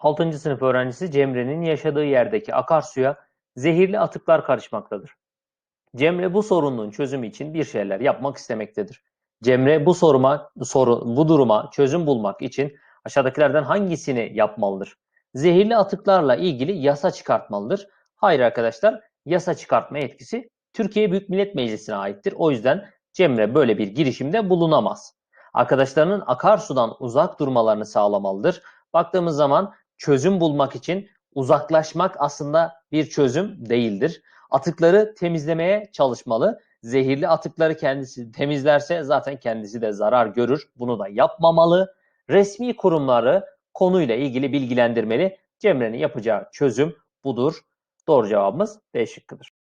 6. sınıf öğrencisi Cemre'nin yaşadığı yerdeki akarsuya zehirli atıklar karışmaktadır. Cemre bu sorunun çözümü için bir şeyler yapmak istemektedir. Cemre bu soruma soru bu duruma çözüm bulmak için aşağıdakilerden hangisini yapmalıdır? Zehirli atıklarla ilgili yasa çıkartmalıdır. Hayır arkadaşlar, yasa çıkartma etkisi Türkiye Büyük Millet Meclisi'ne aittir. O yüzden Cemre böyle bir girişimde bulunamaz. Arkadaşlarının akarsudan uzak durmalarını sağlamalıdır. Baktığımız zaman çözüm bulmak için uzaklaşmak aslında bir çözüm değildir. Atıkları temizlemeye çalışmalı. Zehirli atıkları kendisi temizlerse zaten kendisi de zarar görür. Bunu da yapmamalı. Resmi kurumları konuyla ilgili bilgilendirmeli. Cemre'nin yapacağı çözüm budur. Doğru cevabımız D şıkkıdır.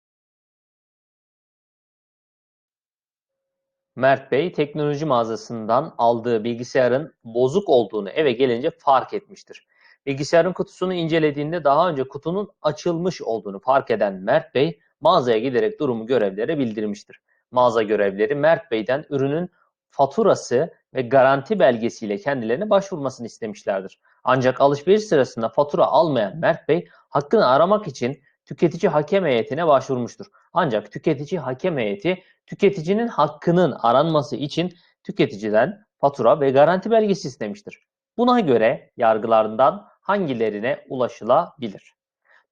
Mert Bey teknoloji mağazasından aldığı bilgisayarın bozuk olduğunu eve gelince fark etmiştir. Bilgisayarın kutusunu incelediğinde daha önce kutunun açılmış olduğunu fark eden Mert Bey mağazaya giderek durumu görevlere bildirmiştir. Mağaza görevlileri Mert Bey'den ürünün faturası ve garanti belgesiyle kendilerine başvurmasını istemişlerdir. Ancak alışveriş sırasında fatura almayan Mert Bey hakkını aramak için tüketici hakem heyetine başvurmuştur. Ancak tüketici hakem heyeti tüketicinin hakkının aranması için tüketiciden fatura ve garanti belgesi istemiştir. Buna göre yargılarından hangilerine ulaşılabilir?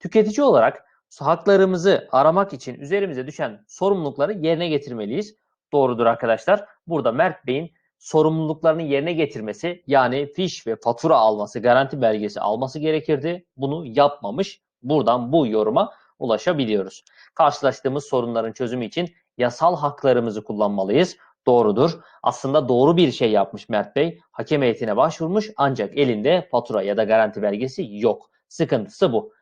Tüketici olarak haklarımızı aramak için üzerimize düşen sorumlulukları yerine getirmeliyiz. Doğrudur arkadaşlar. Burada Mert Bey'in sorumluluklarını yerine getirmesi yani fiş ve fatura alması, garanti belgesi alması gerekirdi. Bunu yapmamış. Buradan bu yoruma ulaşabiliyoruz. Karşılaştığımız sorunların çözümü için yasal haklarımızı kullanmalıyız. Doğrudur. Aslında doğru bir şey yapmış Mert Bey. Hakem heyetine başvurmuş ancak elinde fatura ya da garanti belgesi yok. Sıkıntısı bu.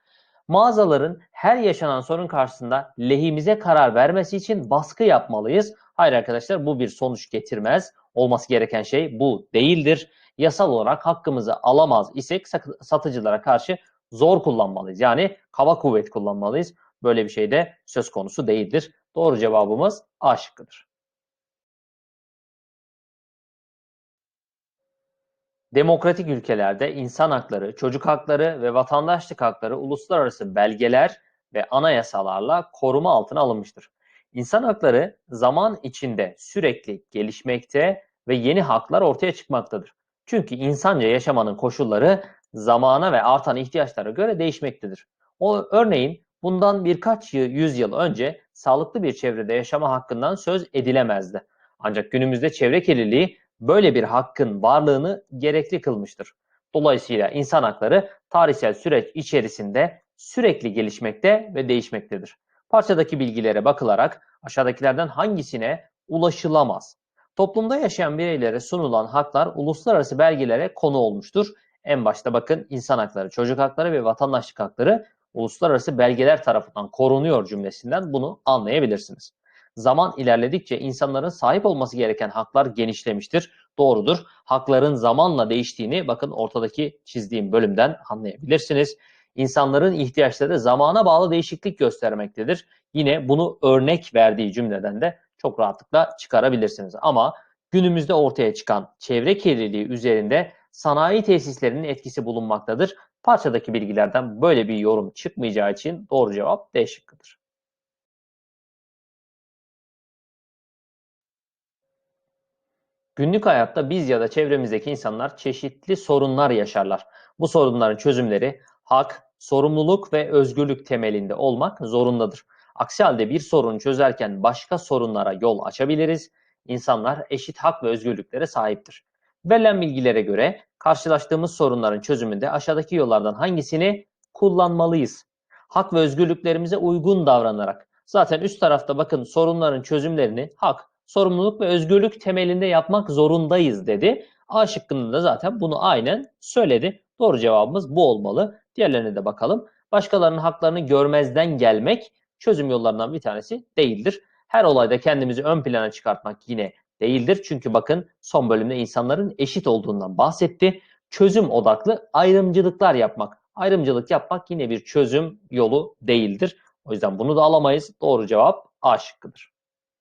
Mağazaların her yaşanan sorun karşısında lehimize karar vermesi için baskı yapmalıyız. Hayır arkadaşlar bu bir sonuç getirmez. Olması gereken şey bu değildir. Yasal olarak hakkımızı alamaz isek satıcılara karşı zor kullanmalıyız. Yani kaba kuvvet kullanmalıyız. Böyle bir şey de söz konusu değildir. Doğru cevabımız A şıkkıdır. Demokratik ülkelerde insan hakları, çocuk hakları ve vatandaşlık hakları uluslararası belgeler ve anayasalarla koruma altına alınmıştır. İnsan hakları zaman içinde sürekli gelişmekte ve yeni haklar ortaya çıkmaktadır. Çünkü insanca yaşamanın koşulları zamana ve artan ihtiyaçlara göre değişmektedir. O örneğin bundan birkaç yüzyıl önce sağlıklı bir çevrede yaşama hakkından söz edilemezdi. Ancak günümüzde çevre kirliliği böyle bir hakkın varlığını gerekli kılmıştır. Dolayısıyla insan hakları tarihsel süreç içerisinde sürekli gelişmekte ve değişmektedir. Parçadaki bilgilere bakılarak aşağıdakilerden hangisine ulaşılamaz? Toplumda yaşayan bireylere sunulan haklar uluslararası belgelere konu olmuştur. En başta bakın insan hakları, çocuk hakları ve vatandaşlık hakları uluslararası belgeler tarafından korunuyor cümlesinden bunu anlayabilirsiniz. Zaman ilerledikçe insanların sahip olması gereken haklar genişlemiştir. Doğrudur. Hakların zamanla değiştiğini bakın ortadaki çizdiğim bölümden anlayabilirsiniz. İnsanların ihtiyaçları zamana bağlı değişiklik göstermektedir. Yine bunu örnek verdiği cümleden de çok rahatlıkla çıkarabilirsiniz. Ama günümüzde ortaya çıkan çevre kirliliği üzerinde sanayi tesislerinin etkisi bulunmaktadır. Parçadaki bilgilerden böyle bir yorum çıkmayacağı için doğru cevap D şıkkıdır. Günlük hayatta biz ya da çevremizdeki insanlar çeşitli sorunlar yaşarlar. Bu sorunların çözümleri hak, sorumluluk ve özgürlük temelinde olmak zorundadır. Aksi halde bir sorunu çözerken başka sorunlara yol açabiliriz. İnsanlar eşit hak ve özgürlüklere sahiptir. Verilen bilgilere göre karşılaştığımız sorunların çözümünde aşağıdaki yollardan hangisini kullanmalıyız? Hak ve özgürlüklerimize uygun davranarak. Zaten üst tarafta bakın sorunların çözümlerini hak, sorumluluk ve özgürlük temelinde yapmak zorundayız dedi. A şıkkında da zaten bunu aynen söyledi. Doğru cevabımız bu olmalı. Diğerlerine de bakalım. Başkalarının haklarını görmezden gelmek çözüm yollarından bir tanesi değildir. Her olayda kendimizi ön plana çıkartmak yine değildir. Çünkü bakın son bölümde insanların eşit olduğundan bahsetti. Çözüm odaklı ayrımcılıklar yapmak. Ayrımcılık yapmak yine bir çözüm yolu değildir. O yüzden bunu da alamayız. Doğru cevap A şıkkıdır.